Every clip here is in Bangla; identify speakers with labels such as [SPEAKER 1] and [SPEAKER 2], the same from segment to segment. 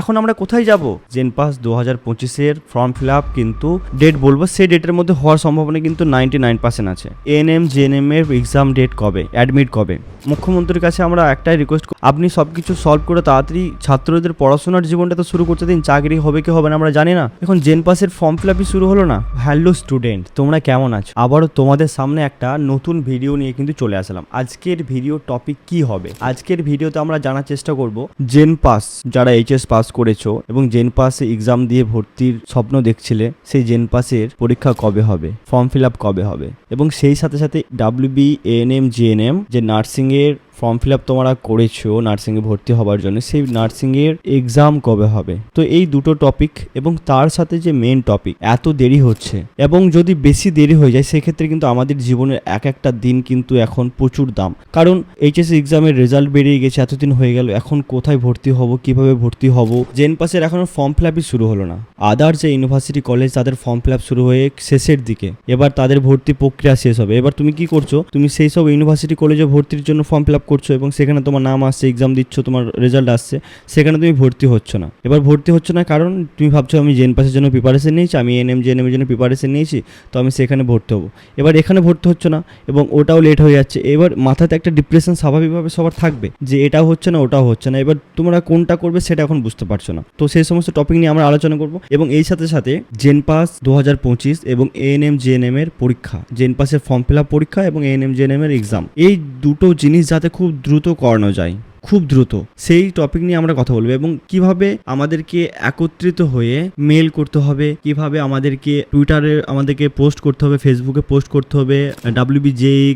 [SPEAKER 1] এখন আমরা কোথায় যাব? জেন পাস দু হাজার পঁচিশের ফর্ম ফিল আপ কিন্তু ডেট বলব, সেই ডেটের মধ্যে হওয়ার সম্ভাবনা কিন্তু নাইনটি নাইন পার্সেন্ট আছে এএনএম জেএনএম এর এক্সাম ডেট কবে? অ্যাডমিট কবে? মুখ্যমন্ত্রীর কাছে আমরা একটাই রিকোয়েস্ট আপনি সব কিছু সলভ করে তাড়াতাড়ি ছাত্রদের পড়াশোনার জীবনটা তো শুরু করতে দিন, চাকরি হবে কি হবে না আমরা জানি না। এখন জেন পাসের ফর্ম ফিল আপই শুরু হলো না? হ্যালো স্টুডেন্ট তোমরা কেমন আছো? আবারও তোমাদের সামনে একটা নতুন ভিডিও নিয়ে কিন্তু চলে আসলাম। আজকের ভিডিও টপিক কি হবে? আজকের ভিডিওতে আমরা জানার চেষ্টা করব জেন পাস যারা এইচএস পাস করেছ এবং জেন পাসে এক্সাম দিয়ে ভর্তির স্বপ্ন দেখছিলে, সেই জেন পাসের পরীক্ষা কবে হবে? ফর্ম ফিল আপ কবে হবে? এবং সেই সাথে সাথে ডাব্লিউবি এএনএম জিএনএম যে নার্সিং এর ফর্ম ফিল আপ তোমরা করেছ নার্সিংয়ে ভর্তি হওয়ার জন্য, সেই নার্সিংয়ের এক্সাম কবে হবে? তো এই দুটো টপিক এবং তার সাথে যে মেন টপিক এত দেরি হচ্ছে। এবং যদি বেশি দেরি হয়ে যায়, সেক্ষেত্রে কিন্তু আমাদের জীবনের এক একটা দিন কিন্তু এখন প্রচুর দাম। কারণ এইচএস এক্সামের রেজাল্ট বেরিয়ে গেছে, এতদিন হয়ে গেল, এখন কোথায় ভর্তি হব, কীভাবে ভর্তি হব? জেন পাসের এখনও ফর্ম ফিল আপই শুরু হলো না। আদার যে ইউনিভার্সিটি কলেজ তাদের ফর্ম ফিল আপ শুরু হয়ে শেষের দিকে। এবার তাদের ভর্তি প্রক্রিয়া শেষ হবে। এবার তুমি কি করছ? তুমি সেই সব ইউনিভার্সিটি কলেজে ভর্তির জন্য ফর্ম ফিল আপ করছ এবং সেখানে তোমার নাম আসছে এক্সাম দিচ্ছ, তোমার রেজাল্ট আসছে, সেখানে তুমি ভর্তি হচ্ছ না। এবার ভর্তি হচ্ছ না কারণ তুমি ভাবছ আমি জেন পাসের জন্য প্রিপারেশন নিয়েছি, আমি এনএম জেএনএম এর জন্য প্রিপারেশন নিয়েছি, তো আমি সেখানে ভর্তি হব। এবার এখানে ভর্তি হচ্ছে না এবং ওটাও লেট হয়ে যাচ্ছে। এবার মাথাতে একটা ডিপ্রেশন স্বাভাবিকভাবে সবার থাকবে যে এটাও হচ্ছে না, ওটাও হচ্ছে না। এবার তোমরা কোনটা করবে সেটা এখন বুঝতে পারছ না। তো সেই সমস্ত টপিক নিয়ে আমরা আলোচনা করব এবং এই সাথে সাথে জেন পাস দু হাজার পঁচিশ এবং এএনএম জেএনএম এর পরীক্ষা জেন পাসের ফর্ম ফিল আপ পরীক্ষা এবং এএনএম জেএনএম এর এক্সাম এই দুটো জিনিস যাতে খুব দ্রুত করানো যায়। খুব দ্রুত। সেই টপিক নিয়ে আমরা কথা বলব এবং কীভাবে আমাদেরকে একত্রিত হয়ে মেল করতে হবে, কীভাবে আমাদেরকে টুইটারে আমাদেরকে পোস্ট করতে হবে ফেসবুকে পোস্ট করতে হবে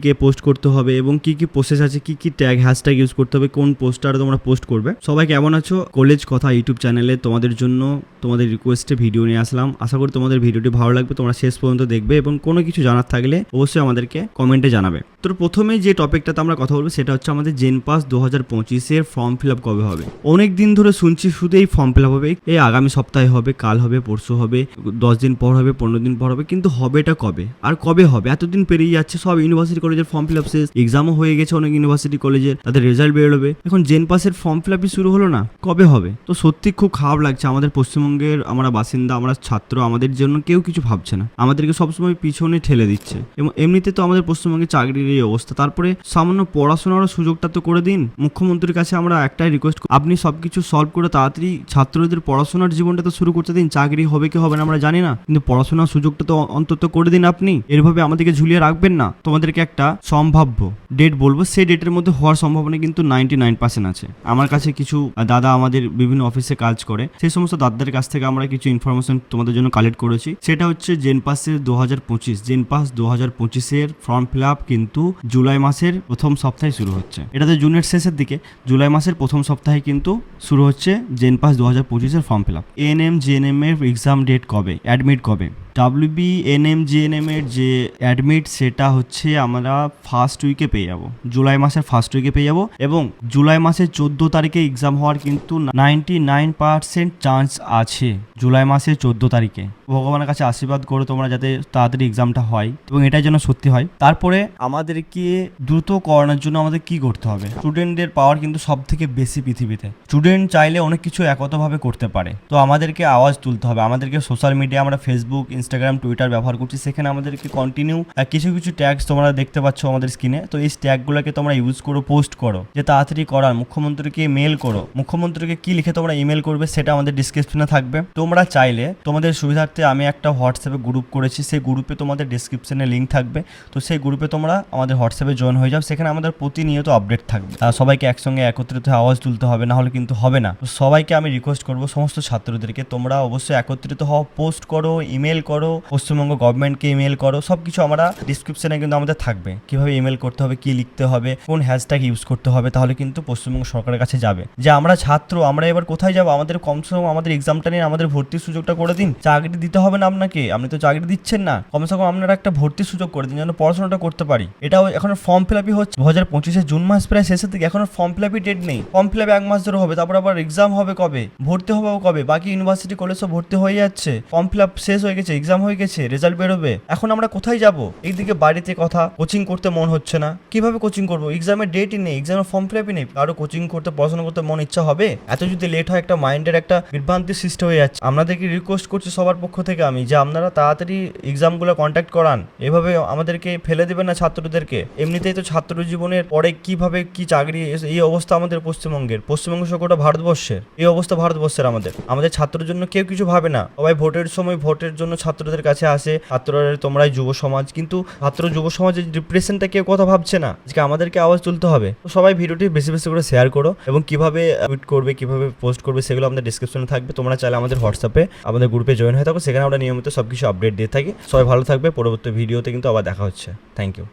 [SPEAKER 1] কে পোস্ট করতে হবে এবং কি কি প্রসেস আছে, কি কি ট্যাগ হ্যাশট্যাগ ইউজ করতে হবে, কোন পোস্টার তোমরা পোস্ট করবে। সবাই কেমন আছো? কলেজ কথা ইউটিউব চ্যানেলে তোমাদের জন্য তোমাদের রিকোয়েস্টে ভিডিও নিয়ে আসলাম। আশা করি তোমাদের ভিডিওটি ভালো লাগবে, তোমরা শেষ পর্যন্ত দেখবে এবং কোনো কিছু জানার থাকলে অবশ্যই আমাদেরকে কমেন্টে জানাবে। তো প্রথমে যে টপিকটাতে আমরা কথা বলব সেটা হচ্ছে আমাদের জেন পাস দু হাজার পঁচিশের ফর্ম ফিল আপ কবে হবে? অনেক দিন ধরে শুনছি শুধু এই ফর্ম ফিল আপ হবে। এই আগামী সপ্তাহে হবে, কাল হবে, পরশু হবে, দশ দিন পর হবে, পনেরো দিন পর হবে, কিন্তু হবেটা কবে? আর কবে হবে? এতদিন পেরিয়ে যাচ্ছে, সব ইউনিভার্সিটি কলেজের ফর্ম ফিল আপ শেষ। এক্সামও হয়ে গেছে অনেক ইউনিভার্সিটি কলেজের তাদের রেজাল্ট বেরোবে। এখন জেন পাসের ফর্ম ফিল আপই শুরু হলো না? কবে হবে? তো সত্যি খুব খারাপ লাগছে। আমাদের পশ্চিমবঙ্গের আমরা বাসিন্দা, আমরা ছাত্র, আমাদের জন্য কেউ কিছু ভাবছে না। আমাদেরকে সবসময় পিছনে ঠেলে দিচ্ছে। এবং এমনিতে তো আমাদের পশ্চিমবঙ্গে চাকরির এই অবস্থা। তারপরে সামান্য পড়াশোনারও সুযোগটা তো করে দিন। মুখ্যমন্ত্রীর কাছে আমরা একটাই রিকোয়েস্ট আপনি সব কিছু সলভ করে তাড়াতাড়ি ছাত্রদের পড়াশোনার জীবনটা তো শুরু করতে দিন। চাকরি হবে কি হবে না আমরা জানি না। কিন্তু পড়াশোনার সুযোগটা তো অন্তত করে দিন আপনি। এরভাবে আমাদেরকে ঝুলিয়ে রাখবেন না। তোমাদেরকে একটা সম্ভাব্য ডেট বলব। সেই ডেটের মধ্যে হওয়ার সম্ভাবনা কিন্তু নাইনটি নাইন পার্সেন্ট আছে। আমার কাছে কিছু দাদা আমাদের বিভিন্ন অফিসে কাজ করে। সেই সমস্ত দাদাদের কাছ থেকে আমরা কিছু ইনফরমেশন তোমাদের জন্য কালেক্ট করেছি। সেটা হচ্ছে জেন পাসের দু হাজার পঁচিশ। জেন পাস দু হাজার পঁচিশের ফর্ম ফিল আপ কিন্তু জুলাই মাসের প্রথম সপ্তাহে শুরু হচ্ছে। এটাতে জুনের শেষের দিকে জুলাই মাসের প্রথম সপ্তাহে কিন্তু শুরু হচ্ছে জেন পাস দু হাজার পঁচিশের form fill up. ANM GNM এর এক্সাম ডেট কবে? অ্যাডমিট কবে? ডাব্লিউবি এনএম জিএনএম এর যে অ্যাডমিট সেটা হচ্ছে আমরা ফার্স্ট উইকে পেয়ে যাব। জুলাই মাসের ফার্স্ট উইকে পেয়ে যাব এবং জুলাই মাসের চোদ্দ তারিখে এক্সাম হওয়ার কিন্তু নাইনটি নাইন পার্সেন্ট চান্স আছে জুলাই মাসের চোদ্দ তারিখে। ভগবানের কাছে আশীর্বাদ করো তোমরা যাতে তাড়াতাড়ি এক্সামটা হয় এবং এটাই যেন সত্যি হয়। তারপরে আমাদেরকে দ্রুত করানোর জন্য আমাদের কি করতে হবে? স্টুডেন্টদের পাওয়ার কিন্তু সব থেকে বেশি পৃথিবীতে। স্টুডেন্ট চাইলে অনেক কিছু একতভাবে করতে পারে। তো আমাদেরকে আওয়াজ তুলতে হবে। আমাদেরকে সোশ্যাল মিডিয়া আমরা ফেসবুক ইনস্টাগ্রাম টুইটার ব্যবহার করছি। সেখানে আমাদেরকে কন্টিনিউ কিছু কিছু ট্যাগস তোমরা দেখতে পাচ্ছ আমাদের স্ক্রিনে তো এই ট্যাগগুলোকে তোমরা ইউজ করো পোস্ট করো। যে তাড়াতাড়ি করার, মুখ্যমন্ত্রীকে মেল করো। মুখ্যমন্ত্রীকে কি লিখে তোমরা ইমেল করবে সেটা আমাদের ডিসক্রিপশনে থাকবে। তোমরা চাইলে তোমাদের সুবিধার্থে আমি একটা হোয়াটসঅ্যাপে গ্রুপ করেছি। সেই গ্রুপে তোমাদের ডিসক্রিপশনে লিঙ্ক থাকবে। তো সেই গ্রুপে তোমরা আমাদের হোয়াটসঅ্যাপে জয়েন হয়ে যাও। সেখানে আমাদের প্রতিনিয়ত আপডেট থাকবে। সবাইকে একসঙ্গে একত্রিত হয়ে আওয়াজ তুলতে হবে, না হলে কিন্তু হবে না। সবাইকে আমি রিকোয়েস্ট করব, সমস্ত ছাত্রদেরকে। তোমরা অবশ্যই একত্রিত হও পোস্ট করো ইমেল করো, পশ্চিমবঙ্গ গভর্নমেন্টকে ইমেল করো সব কিছু আমরা ডিসক্রিপশনে কিন্তু আমাদের থাকবে। কীভাবে ইমেল করতে হবে, কি লিখতে হবে, কোন হ্যাশট্যাগ ইউজ করতে হবে, তাহলে কিন্তু পশ্চিমবঙ্গ সরকারের কাছে যাবে। যে আমরা ছাত্র, আমরা এবার কোথায় যাব? আমাদের কমসে কম আমাদের এক্সামটা নিয়ে আমাদের ভর্তির সুযোগটা করে দিন। চাকরি দিতে হবে না আপনাকে, আপনি তো চাকরি দিচ্ছেন না। কমসে কম আপনারা একটা ভর্তির সুযোগ করে দিন, যেন পড়াশোনাটা করতে পারি। এটাও এখন ফর্ম ফিল আপই হচ্ছে। দু হাজার পঁচিশে জুন মাস প্রায় শেষের থেকে এখনও ফর্ম ফিল আপই ডেট নেই। ফর্ম ফিল আপ এক মাস ধরে হবে, তারপর আবার এক্সাম হবে কবে? ভর্তি হবে কবে? বাকি ইউনিভার্সিটি কলেজ সব ভর্তি হয়ে যাচ্ছে। ফর্ম ফিল আপ শেষ হয়ে গেছে। এক্সাম হয়ে গেছে রেজাল্ট বেরোবে, এখন আমরা কোথায় যাব? এইদিকে বাড়িতে কথা কোচিং করতে মন হচ্ছে না। কীভাবে কোচিং করব? এক্সামের ডেটই নেই এক্সামের ফর্ম ফিল আপই নেই। কারও কোচিং করতে, পড়াশোনা করতে মন ইচ্ছা হবে? এত যদি লেট হয়, একটা মাইন্ডের একটা বিভ্রান্তি সৃষ্টি হয়ে যাচ্ছে। আপনাদেরকে রিকোয়েস্ট করছি সবার পক্ষ থেকে আমি যে আপনারা তাড়াতাড়ি এক্সামগুলো কন্ট্যাক্ট করান। এভাবে আমাদেরকে ফেলে দেবেন না ছাত্রদেরকে। এমনিতেই তো ছাত্র জীবনের পরে কীভাবে কি চাকরি এই অবস্থা আমাদের পশ্চিমবঙ্গের। পশ্চিমবঙ্গ সহ গোটা ভারতবর্ষের। এই অবস্থা ভারতবর্ষের আমাদের। আমাদের ছাত্রের জন্য কেউ কিছু ভাবে না। সবাই ভোটের সময় ভোটের জন্য ছাত্রদের কাছে আসে, ছাত্ররা তোমরাই যুব সমাজ। কিন্তু ছাত্র যুব সমাজের ডিপ্রেশনটা কেউ কথা ভাবছে না। যে আমাদেরকে আওয়াজ তুলতে হবে। তো সবাই ভিডিওটি বেশি বেশি করে শেয়ার করো এবং কীভাবে টুইট করবে, কীভাবে পোস্ট করবে, সেগুলো আমাদের ডিসক্রিপশনে থাকবে। তোমরা চাইলে আমাদের হোয়াটসঅ্যাপে আমাদের গ্রুপে জয়েন হয়ে থাকো। সেখানে আমরা নিয়মিত সব কিছু আপডেট দিয়ে থাকি। সবাই ভালো থাকবে। পরবর্তী ভিডিওতে কিন্তু আবার দেখা হচ্ছে। Thank you